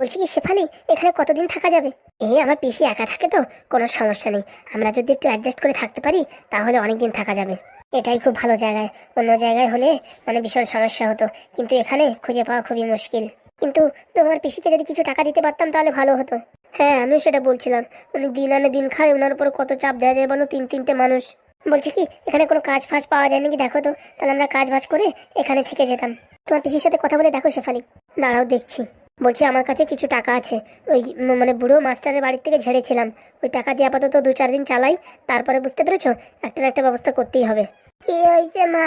বলছি কি শেফালি, এখানে কতদিন থাকা যাবে? এ, আমার পিসি একা থাকে তো, কোনো সমস্যা নেই। আমরা যদি একটু অ্যাডজাস্ট করে থাকতে পারি, তাহলে অনেক দিন থাকা যাবে। এটাই খুব ভালো জায়গায়। অন্য জায়গায় হলে মানে ভীষণ সমস্যা হতো। কিন্তু এখানে খুঁজে পাওয়া খুবই মুশকিল। কিন্তু তোমার পিসিকে যদি কিছু টাকা দিতে পারতাম, তাহলে ভালো হতো। হ্যাঁ আমিও সেটা বলছিলাম। উনি দিন আনে দিন খায় ওনার উপর কত চাপ দেওয়া যায় বলো, তিন তিনটে মানুষ। বলছি কি, এখানে কোনো কাজ ফাজ পাওয়া যায় নাকি? দেখো তো। তাহলে আমরা কাজ বাজ করে এখানে থেকে যেতাম। তোমার পিসির সাথে কথা বলে দেখো শেফালি। দাঁড়াও দেখছি। বলছি আমার কাছে কিছু টাকা আছে। ওই মানে বুড়ো মাস্টারের বাড়ির থেকে ঝেড়েছিলাম। ওই টাকা দিয়ে আপাতত দু চার দিন চালাই তারপরে বুঝতে পেরেছ? একটা না একটা ব্যবস্থা করতেই হবে। কি হয়েছে মা?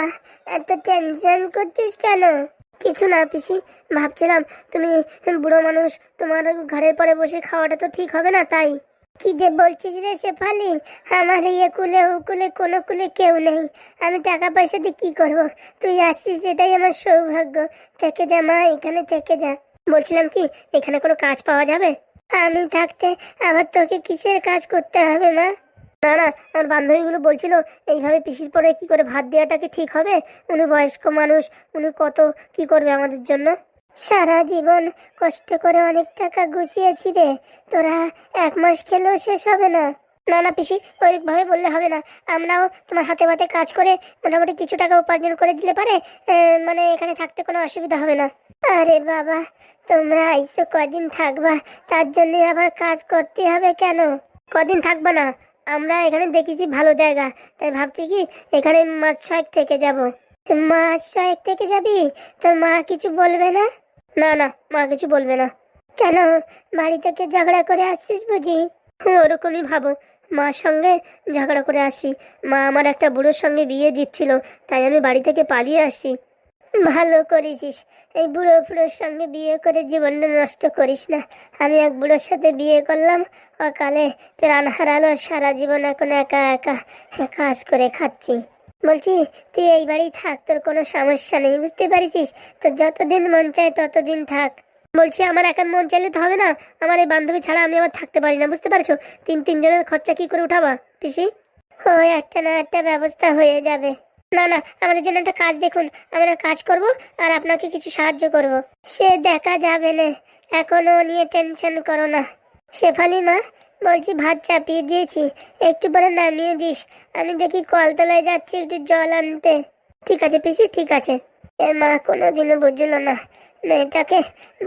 এত টেনশন করছিস কেন? কিছু না পিসি ভাবছিলাম তুমি বুড়ো মানুষ তোমার ঘরের পরে বসে খাওয়াটা তো ঠিক হবে না তাই। কি যে বলছিস রে শেফালি? আমার ইয়ে কুলে ও কুলে কোনো কুলে কেউ নেই। আমি টাকা পয়সা দিয়ে কি করব? তুই আসছিস এটাই আমার সৌভাগ্য। থেকে যা মা এখানে থেকে যা। বলছিলাম কি, এখানে কোনো কাজ পাওয়া যাবে? আমি থাকতে আবার তোকে কিসের কাজ করতে হবে, মা? না না, আমার বান্ধবীগুলো বলছিল এইভাবে পিসির পরে কি করে ভাত দেওয়াটা কি ঠিক হবে? উনি বয়স্ক মানুষ, উনি কত কি করবে আমাদের জন্য? সারা জীবন কষ্ট করে অনেক টাকা গুছিয়েছি রে, তোরা এক মাস খেলেও শেষ হবে না। না না, পিসি, ওইভাবে বললে হবে না। আমরাও তোমার হাতে হাতে কাজ করে মোটামুটি কিছু টাকা উপার্জন করে দিলে পারে মানে এখানে থাকতে কোনো অসুবিধা হবে না। আরে বাবা, তোমরা আইসো, কদিন থাকবা? তার জন্য আবার কাজ করতে হবে কেন? কদিন থাকবা না? আমরা এখানে দেখেছি ভালো জায়গা, তাই ভাবছি কি এখানে মাস ছয়েক থেকে যাব। মাস ছয়েক থেকে যাবি? তোর মা কিছু বলবে না? না না, মা কিছু বলবে না। কেন? বাড়ি থেকে ঝগড়া করে আসছিস বুঝি? ওরকমই ভাবো। মার সঙ্গে ঝগড়া করে আসি। মা আমার একটা বুড়োর সঙ্গে বিয়ে দিচ্ছিল, তাই আমি বাড়ি থেকে পালিয়ে আসি। ভালো করেছিস, এই বুড়ো ফুড়োর সঙ্গে বিয়ে করে জীবনটা নষ্ট করিস না। আমি এক বুড়োর সাথে বিয়ে করলাম, অকালে প্রাণ হারালো, সারা জীবন এখন একা একা কাজ করে খাচ্ছি। বলছি, তুই এই বাড়ি থাক, তোর কোনো সমস্যা নেই, বুঝতে পারিস? তোর যতদিন মন চায় ততদিন থাক। বলছি, আমার একার মন চাইলে তো হবে না। আমার এই বান্ধবী ছাড়া আমি আবার থাকতে পারি না, বুঝতে পারছ? তিন তিনজনের খরচা কি করে উঠাবা, পিসি? ও একটা না একটা ব্যবস্থা হয়ে যাবে। না না, আমাদের জন্য একটা কাজ দেখুন। আমরা কাজ করব আর আপনাকে কিছু সাহায্য করব। সে দেখা যাবে না। এখনও নিয়ে টেনশন করো না। শেফালি মা, বলছি, ভাত চাপিয়ে দিয়েছি। একটু পরে নামিয়ে দিস। আমি দেখি কলতলায় যাচ্ছি একটু জল আনতে। ঠিক আছে পিসি, ঠিক আছে। এর মা কোনো কোনোদিনও বুঝলো না। মেয়েটাকে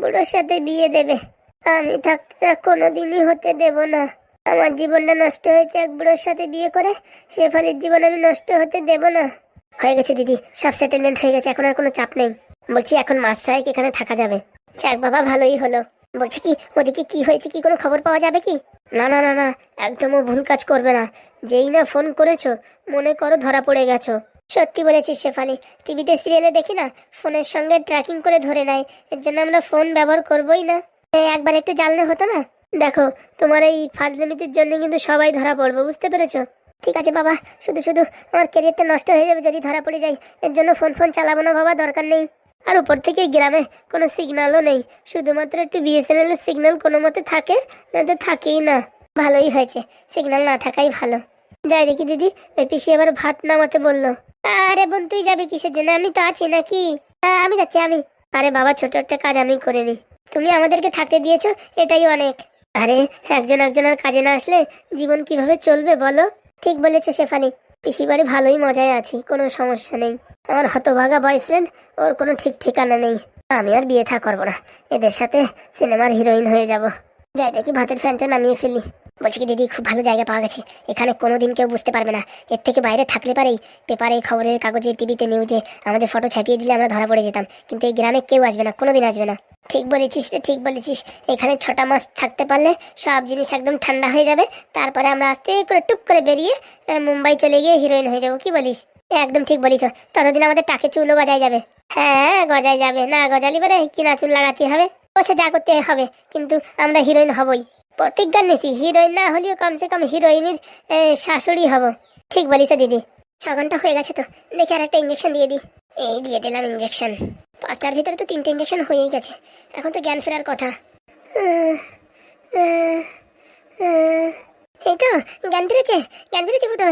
বুড়োর সাথে বিয়ে দেবে। আমি থাকতে কোনোদিনই হতে দেব না। আমার জীবনটা নষ্ট হয়েছে এক বুড়োর সাথে বিয়ে করে শেফালির জীবন আমি নষ্ট হতে দেব না। হয়ে গেছে দিদি, সব সেটেলমেন্ট হয়ে গেছে, এখন আর কোনো চাপ নেই। বলছি এখন মাস ছয়েক এখানে থাকা যাবে। চাক বাবা, ভালোই হলো। বলছি কি, ওদিকে কি হয়েছে কি কোনো খবর পাওয়া যাবে কি? না না না না, একদমও ভুল কাজ করবে না। যেই না ফোন করেছ, মনে করো ধরা পড়ে গেছো। সত্যি বলেছিস শেফালি। টিভিতে সিরিয়ালে দেখি না, ফোনের সঙ্গে ট্র্যাকিং করে ধরে নেয়, এর জন্য আমরা ফোন ব্যবহার করবোই না। একবার একটু জানলে হতো না? দেখো, তোমার এই ফাজলামিতির জন্য কিন্তু সবাই ধরা পড়বে, বুঝতে পেরেছ? ঠিক আছে বাবা, শুধু শুধু আমার ক্যারিয়ারটা নষ্ট হয়ে যাবে যদি ধরা পড়ে যায় এর জন্য ফোন ফোন চালাবো না বাবা দরকার নেই। আর উপর থেকে গ্রামে কোনো সিগন্যালও নেই, শুধুমাত্র একটু বিএসএনএল এর সিগন্যাল কোনো মতে থাকে, না তো থাকেই না। ভালোই হয়েছে সিগন্যাল না থাকাই ভালো। যাই দেখি দিদি পিসি আবার ভাত নামাতে বলল। আরে বোন, তুই যাবি কিসের জন্য? আমি তো আছি নাকি? আমি যাচ্ছি, আমি। আরে বাবা, ছোট একটা কাজ আমি করে নি। তুমি আমাদেরকে থাকতে দিয়েছ, এটাই অনেক। আরে, একজন একজনের কাজে না আসলে জীবন কীভাবে চলবে বলো? ঠিক বলেছ শেফালি। পিসি বাড়ি ভালোই মজায় আছি, কোনো সমস্যা নেই। আমার হতভাগা বয়ফ্রেন্ড ওর কোনো ঠিক ঠিকানা নেই। আমি আর বিয়ে থা করব না। এদের সাথে সিনেমার হিরোইন হয়ে যাব। যাই দেখি, ভাতের ফ্যানটা নামিয়ে ফেলি। বলছি কি, দিদি, খুব ভালো জায়গা পাওয়া গেছে। এখানে কোনোদিন কেউ বুঝতে পারবে না। এর থেকে বাইরে থাকলে পারেই। পেপারে, খবরের কাগজে, টিভিতে নিউজে আমাদের ফটো ছাপিয়ে দিলে আমরা ধরা পড়ে যেতাম। কিন্তু এই গ্রামে কেউ আসবে না, কোনোদিন আসবে না। ঠিক বলেছিস ঠিক বলেছিস। এখানে ছটা মাস থাকতে পারলে সব জিনিস একদম ঠান্ডা হয়ে যাবে। তারপরে আমরা আস্তে করে টুক করে বেরিয়ে মুম্বাই চলে গিয়ে হিরোইন হয়ে যাব। কি বলিস? একদম ঠিক বলিস। ততদিন আমাদের টাকে চুলও গজায় যাবে। হ্যাঁ গজায় যাবে। না গজালি পরে কিনা চুল লাগাতে হবে। ও সে যা করতে হবে। কিন্তু আমরা হিরোইন হবই। প্রতিজ্ঞা নিছি হিরোইন না হলেও কমসে কম হিরোইনের শাশুড়ি হব। ঠিক বলিস দিদি। ছ ঘণ্টা হয়ে গেছে তো, দেখি আর একটা ইঞ্জেকশন দিয়ে দিই। এই দিয়ে দিলাম ইঞ্জেকশন পাঁচটার ভিতরে তো তিনটে ইঞ্জেকশন হয়েই গেছে। এখন তো জ্ঞান ফেরার কথা। এই তো, জ্ঞান ফিরেছে জ্ঞান ফিরেছে ফুটো।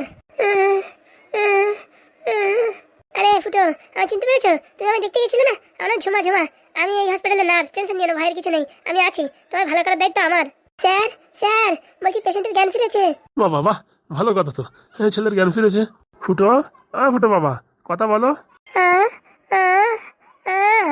আরে ফুটো আমার চিনতে পেরেছ? তুমি আমায় দেখতে গেছিলে না? আমার ঝুমা ঝুমা। আমি এই হসপিটালে নার্স টেনশন নিয়ে ভাইয়ের কিছু নেই। আমি আছি, তোমার ভালো করার দায়িত্ব আমার। স্যার স্যার বলছি পেশেন্টের জ্ঞান ফিরেছে। বাহ বাবা ভালো কথা তো। হ্যাঁ ছেলের জ্ঞান ফিরেছে। ফুটো আ ফুটো বাবা কথা বলো। আহ, আহ, আহ,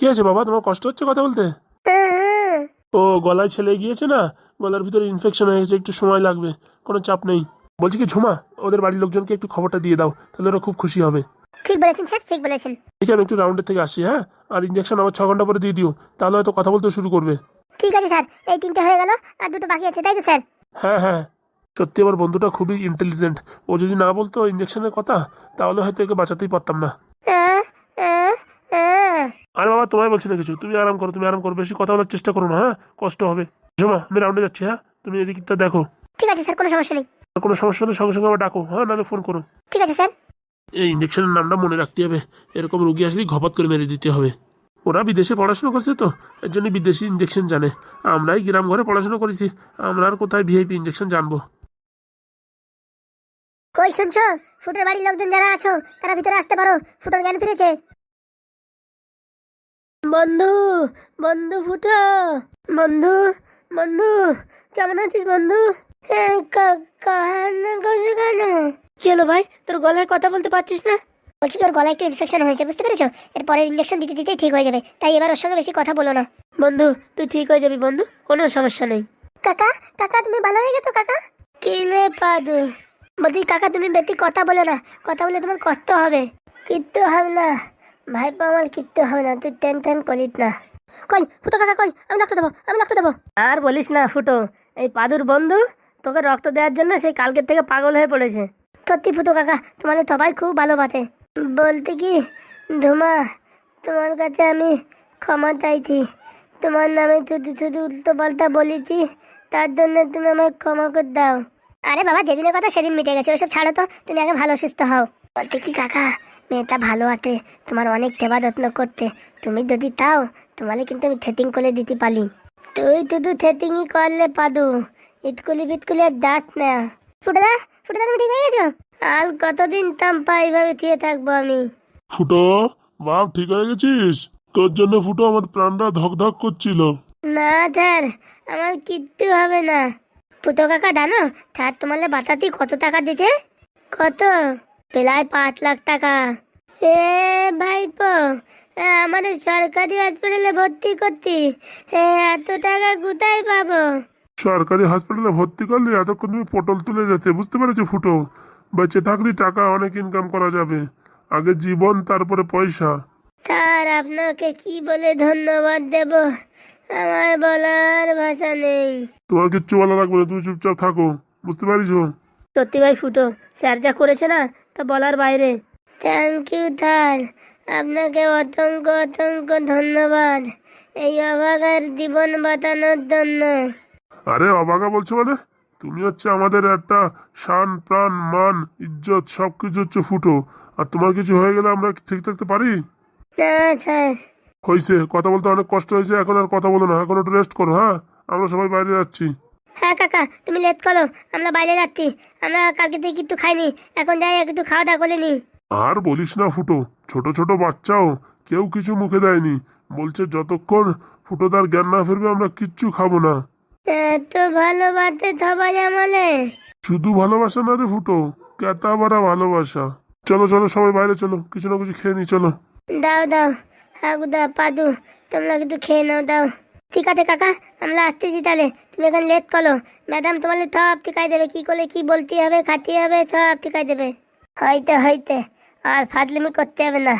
কি আছে বাবা তোমার কষ্ট হচ্ছে কথা বলতে? আহ। ও গলায় ছেলে গিয়েছে না? গলার ভিতরে ইনফেকশন হয়ে গেছে একটু সময় লাগবে কোনো চাপ নেই। বলছি কি ঝুমা ওদের বাড়ির লোকজনকে একটু খবরটা দিয়ে দাও তাহলে ওরা খুব খুশি হবে। ঠিক বলেছেন স্যার ঠিক বলেছেন। ঠিক আমি একটু রাউন্ডের থেকে আসি হ্যাঁ? আর ইঞ্জেকশন আবার ছ ঘণ্টা পরে দিয়ে দিও তাহলে হয়তো কথা বলতে শুরু করবে। ঠিক আছে স্যার। এই তিনটে হয়ে গেল আর দুটো বাকি আছে তাই তো স্যার? হ্যাঁ হ্যাঁ। সত্যি আমার বন্ধুটা খুবই ইন্টেলিজেন্ট ও যদি না বলতো ইঞ্জেকশনের কথা তাহলে হয়তো একে বাঁচাতেই পারতাম না। আরে বাবা তোমায় বলছি না কিছু। তুমি আরাম করো তুমি আরাম করো। বেশি কথা বলার চেষ্টা করো না হ্যাঁ? কষ্ট হবে। জমা আমি রাউন্ডে যাচ্ছি হ্যাঁ? তুমি এদিকটা দেখো। ঠিক আছে স্যার কোনো সমস্যা নেই। আর কোনো সমস্যা হলে সঙ্গে সঙ্গে আবার ডাকো হ্যাঁ? নাহলে ফোন করো। ঠিক আছে স্যার। এই ইঞ্জেকশনের নামটা মনে রাখতে হবে। এরকম রুগী আসলেই ঘপাত করে মেরে দিতে হবে। ওরা বিদেশে পড়াশুনো করছে তো, এর জন্য বিদেশি ইঞ্জেকশন জানে। আমরাই গ্রাম ঘরে পড়াশুনো করেছি, আমরা আর কোথায় ভিআইপি ইঞ্জেকশন জানব? কই শুনছো? ফুটোর বাড়ির লোকজন যারা আছো, তারা ভিতরে আসতে পারো, ফুটোর জ্ঞান ফিরেছে। বন্ধু বন্ধু ফুটো, বন্ধু বন্ধু, কেমন আছিস বন্ধু? কেন? কি হলো ভাই, তোর গলায় কথা বলতে পারছিস না? বলছি তোর গলায় একটু ইনফেকশন হয়েছে বুঝতে পেরেছ? এরপরে ইঞ্জেকশন দিতে দিতেই ঠিক হয়ে যাবে। তাই এবার ওর সঙ্গে বেশি কথা বলো না। বন্ধু তুই ঠিক হয়ে যাবি বন্ধু কোনো সমস্যা নেই। কাকা কাকা তুমি ভালো হয়ে গেছো কাকা? কিনে পাদু? বলছি কাকা তুমি বেশি কথা বলে না। কথা বলে তোমার কষ্ট হবে। কিচ্ছু হবে না। ভাইপো আমার কিচ্ছু হবে না তুই টেনশন করিস না। কই ফুটো কাকা কই? আমি রক্ত দেবো আমি রক্ত দেবো। আর বলিস না ফুটো এই পাদুর বন্ধু তোকে রক্ত দেওয়ার জন্য সেই কালকের থেকে পাগল হয়ে পড়েছে। সত্যি ফুটো কাকা তোমাদের সবাই খুব ভালোবাসে বলতে কি ধুমা তোমার কাছে আমি ক্ষমা চাইছি। তোমার নামে শুধু শুধু উল্টো পাল্টা বলেছি তার জন্য তুমি আমায় ক্ষমা করে দাও। আরে বাবা যেদিনের কথা সেদিন মিটে গেছে ওসব ছাড়ো তো তুমি আগে ভালো সুস্থ হও। বলতে কি কাকা মেয়েটা ভালো আছে তোমার অনেক সেবা যত্ন করতে। তুমি যদি তাও তোমাকে কিন্তু আমি থেটিং করে দিতে পারি। তুই শুধু থেটিংই করলে পাদু ইটকুলি বিটকুলি আর দাঁত না। ফুটে ফুটে তুমি ঠিক হয়ে গেছো? আর কতদিন তাম্পা এইভাবে থিয়ে থাকব আমি? ফুটো বাপ ঠিক হয়ে গেছিস? তোর জন্য ফুটো আমার প্রাণটা ধক ধক করছিল। না স্যার আমার কিচ্ছু হবে না। পুতো কাকা জানো স্যার তোমালে বাতাতি কত টাকা দিতে কত? প্রায় পাঁচ লাখ টাকা। এ ভাইপো এ, আমাদের সরকারি হসপিটালে ভর্তি করতি। এ, এত টাকা কোথায় পাবো? সরকারি হাসপাতালে ভর্তি করলে এতক্ষণ তুমি পটল তুলে যেতে বুঝতে পেরেছ ফুটো? বেঁচে থাকলে টাকা অনেক ইনকাম করা যাবে। আগে জীবন তারপরে পয়সা। স্যার আপনাকে কি বলে ধন্যবাদ দেব? আমার বলার ভাষা নেই। তোমার কিচ্ছু ভালো লাগবে না তুমি চুপচাপ থাকো। বুঝতে পারিছো সত্যি ভাই ফুটো স্যার যা করেছে না তা বলার বাইরে। Thank you sir. আপনাকে অসংখ্য অসংখ্য ধন্যবাদ এই অভাগার জীবন বাঁচানোর জন্য। আরে অবাগা বলছো মানে? তুমি হচ্ছে আমাদের একটা শান প্রাণ মান ইজ্জত সব কিছু হচ্ছে ফুটো। আর তোমার কিছু হয়ে গেলে আমরা ঠিক থাকতে পারি? না স্যার। হয়েছে কথা বলতে অনেক কষ্ট হয়েছে এখন আর কথা বলো না এখন একটু রেস্ট করো হ্যাঁ? আমরা সবাই বাইরে যাচ্ছি। হ্যাঁ কাকা তুমি লেট করো আমরা বাইরে যাচ্ছি। আমরা কালকে থেকে একটু খাইনি এখন যাই একটু খাওয়া দাওয়া করে নি। আর বলিস না ফুটো ছোট ছোট বাচ্চাও কেউ কিছু মুখে দেয়নি। বলছে যতক্ষণ ফুটো তার জ্ঞান না ফিরবে আমরা কিচ্ছু খাব না। এত ভালোবাসে সবাই আমলে। শুধু ভালোবাসা না রে ফুটো কেতা বারা ভালোবাসা। চলো চলো সবাই বাইরে চলো কিছু না কিছু খেয়ে নি চলো। দাও দাও হাগুদা পাদু তোমরা কিন্তু খেয়ে নাও দাও। ঠিক আছে কাকা আমরা আসতেছি তাহলে। তুমি এখন লেট করো। ম্যাডাম তোমার সব ঠিকাই দেবে কি করলে কি বলতে হবে খাতে হবে সব ঠিকাই দেবে। হইতে হইতে আর ফাজলিমি করতে হবে না।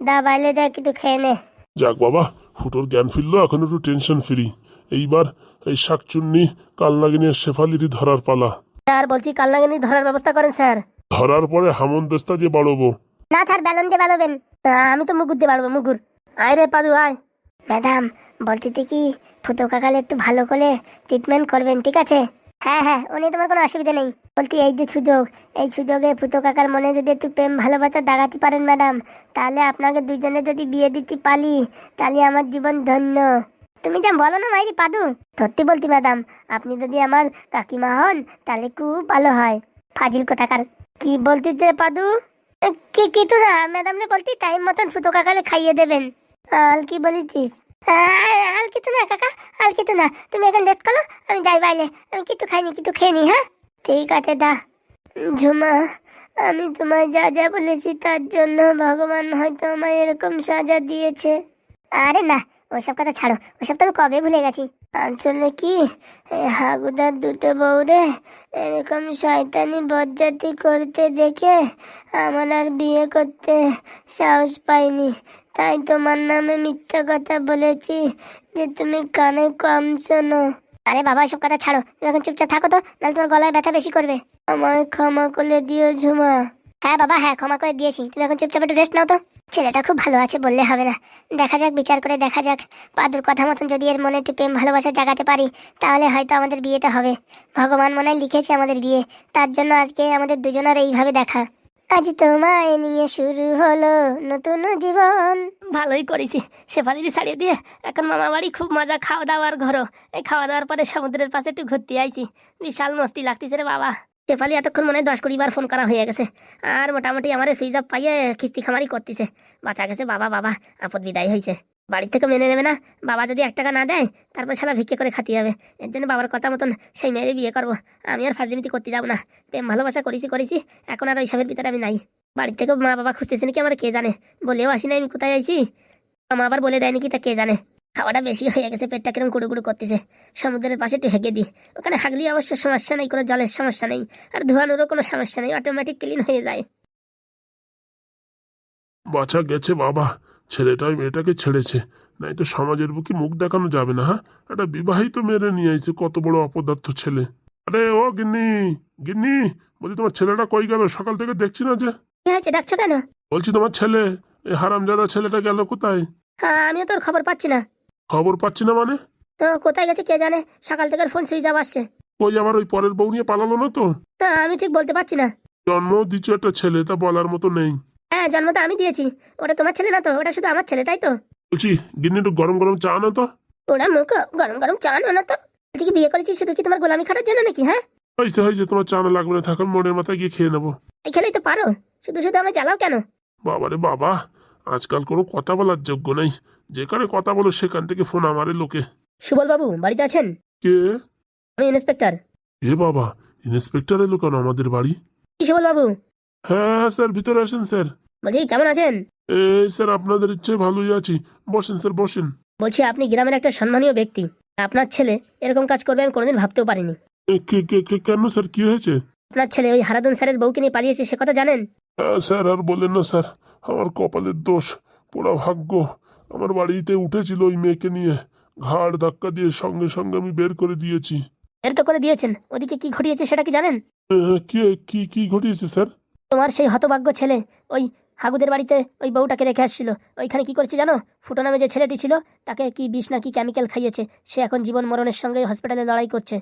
দা বাইলে দা কিন্তু খেয়ে নে। যাক বাবা ফুটোর জ্ঞান ফিরলো এখন একটু টেনশন ফ্রি এইবার এই শাকচুন্নি কালনাগিনের শেফালিরই ধরার পালা। স্যার বলছি কালনাগিনি ধরার ব্যবস্থা করেন স্যার। ধরার পরে হামন দেস্তা দিয়ে বাড়বো। না স্যার ব্যালন দিয়ে বেরোবেন আমি তো মুগুর দিয়ে পারব মুগুর। আয় রে পাদু আয়। ম্যাডাম বলতে কি ফুটো কাকালে একটু ভালো করে ট্রিটমেন্ট করবেন ঠিক আছে? হ্যাঁ হ্যাঁ উনি তোমার কোনো অসুবিধা নেই। বলছি এই যে সুযোগ এই সুযোগে ফুটো কাকার মনে যদি একটু প্রেম ভালোবাসা দাগাতে পারেন ম্যাডাম তাহলে আপনাকে দুজনে যদি বিয়ে দিতে পারি তাহলে আমার জীবন ধন্য। তুমি যা বলো না মাইরি পাদু। সত্যি বলতি ম্যাডাম, আপনি যদি আমার কাকিমা হন, তাহলে খুব ভালো হয়। ফাজিল কোথাকার। কি বলতে পাদু? কি কিছু না ম্যাডাম নে বলতি টাইম মতন ফুটো কাকালে খাইয়ে দেবেন। আল কি বলিছিস? আল কিছু না, কাকা আল কিছু না। তুমি এখন লেট করো, আমি যাই বাইরে। আমি কিছু খাইনি, কিছু খেয়ে নি হ্যাঁ? ঠিক আছে, দা। ঝুমা, আমি তোমায় যা যা বলেছি, তার জন্য ভগবান হয়তো আমায় এরকম সাজা দিয়েছে। আরে না ওসব কথা ছাড়ো, ওসব তো আমি কবে ভুলে গেছি। আসলে কি হাগুদার দুটো বউরে এরকম শয়তানি বজ্জাতি করতে দেখে আমার আর বিয়ে করতে সাহস পাইনি। তাই তোমার নামে মিথ্যা কথা বলেছি যে তুমি কানে কম শোনো। আরে বাবা সব কথা ছাড়ো এখন চুপচাপ থাকো তো, নাহলে তোমার গলায় ব্যথা বেশি করবে। আমায় ক্ষমা করে দিও ঝুমা। হ্যাঁ বাবা হ্যাঁ ক্ষমা করে দিয়েছি। তুমি এখন চুপচাপ একটু রেস্ট নাও তো। ছেলেটা খুব ভালো আছে বললে হবে না। দেখা যাক, বিচার করে দেখা যাক। পাদুর কথা মতন যদি এর মনে একটু প্রেম ভালোবাসা জাগাতে পারি, তাহলে হয়তো আমাদের বিয়েটা হবে। ভগবান মনে হয় লিখেছে আমাদের বিয়ে। তার জন্য আজকে আমাদের দুজনের এইভাবে দেখা। আজ তোমায় নিয়ে শুরু হলো নতুন জীবন। ভালোই করেছি। শেফালিদি ছাড়িয়ে দিয়ে এখন মামা বাড়ি খুব মজা খাওয়া দাওয়ার ঘরও। এই খাওয়া দাওয়ার পরে সমুদ্রের পাশে একটু ঘুরতে আইছি। বিশাল মস্তি লাগতেছে রে বাবা। শেফালি এতক্ষণ মনে হয় দশ কুড়ি বার ফোন করা হয়ে গেছে। আর মোটামুটি আমার সুইচ অফ পাইয়ে খিস্তি খামারি করতেছে। বাঁচা গেছে বাবা বাবা, আপদ বিদায় হয়েছে বাড়ির থেকে মেনে নেবে না, বাবা যদি এক টাকা না দেয়, তারপর শালা ভিক্ষে করে খাতে হবে। এর জন্য বাবার কথা মতন সেই মেয়েরে বিয়ে করব। আমি আর ফাজিমিতি করতে যাব না। প্রেম, ভালোবাসা করেছি করেছি, এখন আর ওইসবের ভিতরে আমি নাই। বাড়ির থেকে মা বাবা খুঁজতেছে নাকি আমার কে জানে? বলেও আসি না আমি কোথায় আইছি? মা আবার বলে দেয়নি কি তা কে জানে? খাওয়াটা বেশি হয়ে গেছে পেটটা কিরম গুড়ু গুড়ু করতেছে। সমুদ্রের পাশে একটু হেগে দিই। ওখানে হাগলি অবশ্য সমস্যা নেই কোনো জলের সমস্যা নেই। আর ধোয়ানোরও কোনো সমস্যা নেই অটোমেটিক ক্লিন হয়ে যায়। বাঁচা গেছে বাবা। ছেলেটাই মেয়েটাকে ছেড়েছে। নাই তো সমাজের বুকে মুখ দেখানো যাবে না হ্যাঁ? একটা বিবাহিত মেরে নিয়ে আইছে কত বড় অপদার্থ ছেলে। আরে ও গিন্নি গিন্নি বলছি তোমার ছেলেটা কই গেল? সকাল থেকে দেখছি না যে। কি হয়েছে ডাকছো কেন? বলছি তোমার ছেলে এই হারামজাদা ছেলেটা গেল কোথায়? হ্যাঁ আমিও তোর খবর পাচ্ছি না। খবর পাচ্ছি না মানে? তো কোথায় গেছে কে জানে? সকাল থেকে ফোন সুইচ অফ আসছে। ওই আবার ওই পরের বউ নিয়ে পালালো না তো? তা আমি ঠিক বলতে পারছি না। জন্ম দিচ্ছ একটা ছেলে তা বলার মতো নেই। হ্যাঁ জন্ম তো আমি দিয়েছি। ওটা তোমার ছেলে না তো? ওটা শুধু আমার ছেলে তাই তো? বলছি গিন্নি একটু গরম গরম চা না তো। ওরা মুখ গরম গরম চা না তো? বলছি কি বিয়ে করেছি শুধু কি তোমার গোলামি খাটার জন্য নাকি হ্যাঁ? হয়েছে হয়েছে তোমার চা না লাগবে না থাকুন মনের মাথায় গিয়ে খেয়ে নেব। এই খেলেই তো পারো। শুধু শুধু আমায় জ্বালাও কেন? বাবারে বাবা আজকাল কোনো কথা বলার যোগ্য নেই। যেখানে কথা বলো সেখান থেকে ফোন আমারে লোকে। সুবল বাবু বাড়িতে আছেন? কে? আমি ইন্সপেক্টর। এ বাবা ইন্সপেক্টর এলো কেন আমাদের বাড়ি? কি সুবল বাবু হ্যাঁ স্যার ভিতরে আসেন স্যার। বলছি কেমন আছেন? এই স্যার আপনাদের ইচ্ছে ভালোই আছি। বসেন স্যার বসেন। বলছি আপনি গ্রামের একটা সম্মানীয় ব্যক্তি। আপনার ছেলে এরকম কাজ করবে আমি কোনোদিন ভাবতেও পারিনি। এ, কে কে কে কেন স্যার কি হয়েছে? আপনার ছেলে ওই হারাদন স্যারের বউকে নিয়ে পালিয়েছে সে কথা জানেন? হ্যাঁ, স্যার আর বলেন না স্যার আমার কপালের দোষ পোড়া ভাগ্য। আমার বাড়িতে উঠেছিল ওই মেয়েকে নিয়ে। ঘাড় ধাক্কা দিয়ে সঙ্গে সঙ্গে আমি বের করে দিয়েছি। এর তো করে দিয়েছেন। ওদিকে কি ঘটিয়েছে সেটা কি জানেন? কি কি কি ঘটিয়েছে স্যার? তোমার সেই হতভাগ্য ছেলে ওই হাগুদের বাড়িতে ওই বউটাকে রেখে আসছিল। ওইখানে কি করেছে জানো? ফুটো নামে যে ছেলেটি ছিল তাকে কি বিষ না কি কেমিক্যাল খাইয়েছে? সে এখন জীবন মরণের সঙ্গে হসপিটালে লড়াই করছে।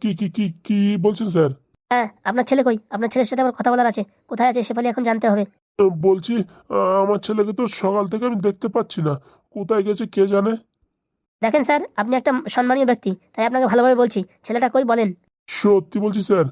কি কি কি কি বলছেন স্যার? হ্যাঁ আপনার ছেলে কই? আপনার ছেলের সাথে আমার কথা বলার আছে। কোথায় আছে সেপালি এখন জানতে হবে। বলছি আমার ছেলেকে তো সকাল থেকে আমি দেখতে পাচ্ছি না। কোথায় গেছে কে জানে? দেখেন স্যার আপনি একটা সম্মানীয় ব্যক্তি তাই আপনাকে ভালোভাবে বলছি। ছেলেটা কই বলেন? সত্যি বলছি স্যার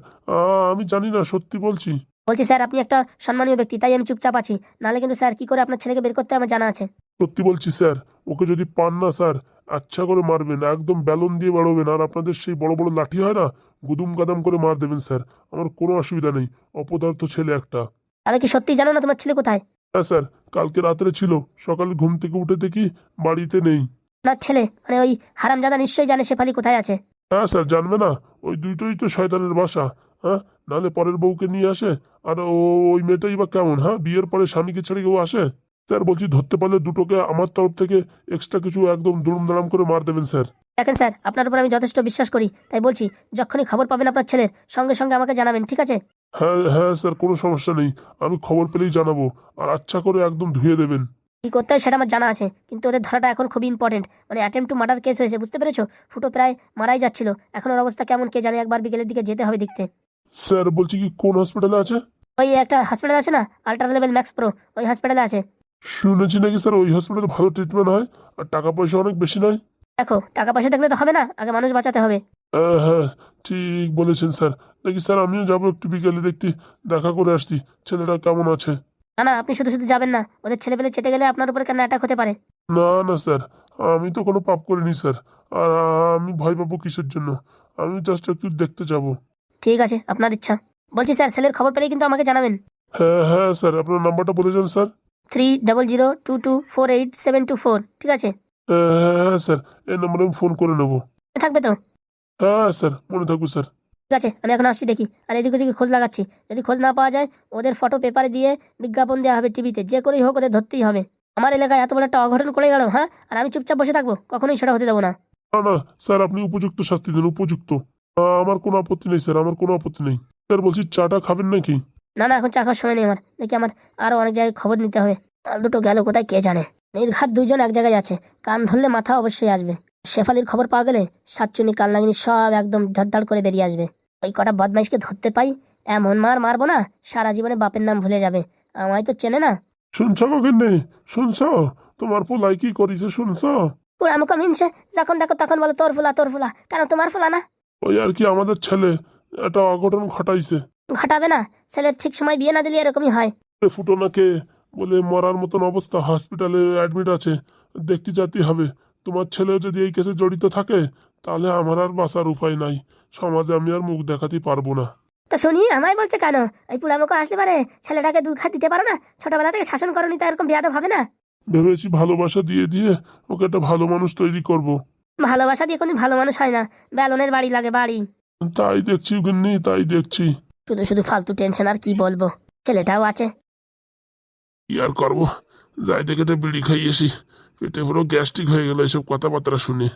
আমি জানি না সত্যি বলছি। বলছি স্যার আপনি একটা সম্মানীয় ব্যক্তি তাই আমি চুপচাপ আছি। নাহলে কিন্তু স্যার কি করে আপনার ছেলেকে বের করতে আমার জানা আছে? সত্যি বলছি স্যার ওকে যদি পান না স্যার আচ্ছা করে মারবেন একদম ব্যালন দিয়ে বাড়বেন আর আপনাদের সেই বড় বড় লাঠি হয় না গুদুম গাদাম করে মার দেবেন স্যার। আমার কোনো অসুবিধা নেই অপদার্থ ছেলে একটা। তাহলে কি সত্যি জানো না তোমার ছেলে কোথায়? হ্যাঁ স্যার কালকে রাত্রে ছিল। সকালে ঘুম থেকে উঠে দেখি বাড়িতে নেই। আপনার ছেলে মানে ওই হারামজাদা নিশ্চয়ই জানে শেফালি কোথায় আছে। হ্যাঁ স্যার জানবে না। ওই দুইটোই তো শয়তানের বাসা হ্যাঁ? নাহলে পরের বউকে নিয়ে আসে। আর ও ওই মেয়েটাই বা কেমন হ্যাঁ? বিয়ের পরে স্বামীকে ছেড়ে কেউ আসে? স্যার বলছি ধরতে পারলে দুটোকে আমার তরফ থেকে এক্সট্রা কিছু একদম দুরুম দারাম করে মার দেবেন স্যার। দেখেন স্যার আপনার উপর আমি যথেষ্ট বিশ্বাস করি। তাই বলছি যখনই খবর পাবেন আপনার ছেলের সঙ্গে সঙ্গে আমাকে জানাবেন ঠিক আছে? হ্যাঁ হ্যাঁ স্যার কোনো সমস্যা নেই। আমি খবর পেলেই জানাব। আর আচ্ছা করে একদম ধুয়ে দেবেন। কি করতে হয় সেটা আমার জানা আছে। কিন্তু ওদের ধরাটা এখন খুবই ইম্পর্টেন্ট মানে অ্যাটেম্প টু মার্ডার কেস হয়েছে বুঝতে পেরেছ? ফুটো প্রায় মারাই যাচ্ছিল। এখন ওর অবস্থা কেমন কে জানে একবার বিকেলের দিকে যেতে হবে দেখতে। স্যার বলছি কি কোন হসপিটালে আছে? ওই একটা হসপিটাল আছে না? আল্ট্রা লেভেল ম্যাক্স প্রো ওই হসপিটালে আছে। শুনেছি নাকি স্যার ওই হসপিটালে ভালো ট্রিটমেন্ট হয়। আর টাকা পয়সা অনেক বেশি নয়? দেখো টাকা পয়সা দেখলে তো হবে না আগে মানুষ বাঁচাতে হবে। হ্যাঁ ঠিক বলেছেন স্যার। দেখি স্যার আমিও যাব একটু বিকেলে দেখতে। দেখা করে আসছি। ছেলেটা কেমন আছে? না না আপনি শুধু শুধু যাবেন না। ওদের ছেলেপেলে চেটে গেলে আপনার উপরে কেন অ্যাটাক হতে পারে? না না স্যার। আমি তো কোনো পাপ করিনি স্যার। আর আমি ভয় পাবো কিসের জন্য? আমি জাস্ট একটু দেখতে যাব। ঠিক আছে আপনার ইচ্ছা। বলছি স্যার ছেলের খবর পেলেই কিন্তু আমাকে জানাবেন। হ্যাঁ হ্যাঁ স্যার আপনার নাম্বারটা বলে যান sir. Three double zero two two four eight seven two four ঠিক আছে? হ্যাঁ হ্যাঁ হ্যাঁ স্যার এই নাম্বারে আমি ফোন করে নেব। থাকবে তো? হ্যাঁ স্যার মনে থাকবে স্যার। ঠিক আছে আমি এখন আসছি দেখি। আর এদিক ওদিকে খোঁজ লাগাচ্ছি। যদি খোঁজ না পাওয়া যায় ওদের ফটো পেপারে দিয়ে বিজ্ঞাপন দেওয়া হবে টিভিতে যে করেই হোক ওদের ধরতেই হবে। আমার এলাকায় এত বড় একটা অঘটন করে গেল হ্যাঁ? আর আমি চুপচাপ বসে থাকব কখনোই সেটা হতে দেবো না। না না স্যার আপনি উপযুক্ত শাস্তি দিন উপযুক্ত। আমার কোনো আপত্তি নেই স্যার আমার কোনো আপত্তি নেই। স্যার বলছি চাটা খাবেন নাকি? না না এখন চা খাওয়ার সময় নেই আমার। দেখি আমার আরও অনেক জায়গায় খবর নিতে হবে। আর দুটো গেল কোথায় কে জানে? নির্ঘাত দুইজন এক জায়গায় আছে। কান ধরলে মাথা অবশ্যই আসবে। শেফালির খবর পাওয়া গেলে সাতচুনি কাল নাগিনি সব একদম ধরধর করে বেরিয়ে আসবে। ওই কটা বদমাইশকে ধরতে পাই এমন মার মারবো না সারা জীবনে বাপের নাম ভুলে যাবে। আমায় তো চেনে না। শুনছ নেই শুনছ? তোমার পোলাই কি করিছে শুনছ? পুরো আমাকে মিনছে যখন দেখো তখন বলো তোর ফুলা তোর ফুলা কেন তোমার ফুলা না? ওই আর কি আমাদের ছেলে একটা অঘটন ঘটাইছে। ঘটাবে না ছেলের ঠিক সময় বিয়ে না দিলে এরকমই হয়। ফুটনাকে বলে মরার মতন অবস্থা হসপিটালে অ্যাডমিট আছে দেখতে যেতে হবে। তোমার ছেলে যদি এই কেসে জড়িত থাকে তাহলে আমার আর বাঁচার উপায় নাই। সমাজে আমি আর মুখ দেখাতে পারব না। তা শুনি আমায় বলছে কেন? এই পুরামুখো আসতে পারে ছেলেটাকে দুধ খাত দিতে পারো না? ছোটবেলা থেকে শাসন করনি তো এরকম বিয়াদব হবে না? ভেবেছি ভালোবাসা দিয়ে দিয়ে ওকে একটা ভালো মানুষ তৈরি করব। ভালোবাসা দিয়ে কোনো ভালো মানুষ হয় না। বেলনের বাড়ি লাগে বাড়ি। তাই দেখছি গিন্নি তাই দেখছি। শুধু শুধু ফালতু টেনশন আর কি বলব? ছেলেটাও আছে। কি আর করব? যাই থেকে বিড়ি খাইয়েছি। পেটে পুরো গ্যাস্ট্রিক হয়ে গেল এসব কথাবার্তা শুনে।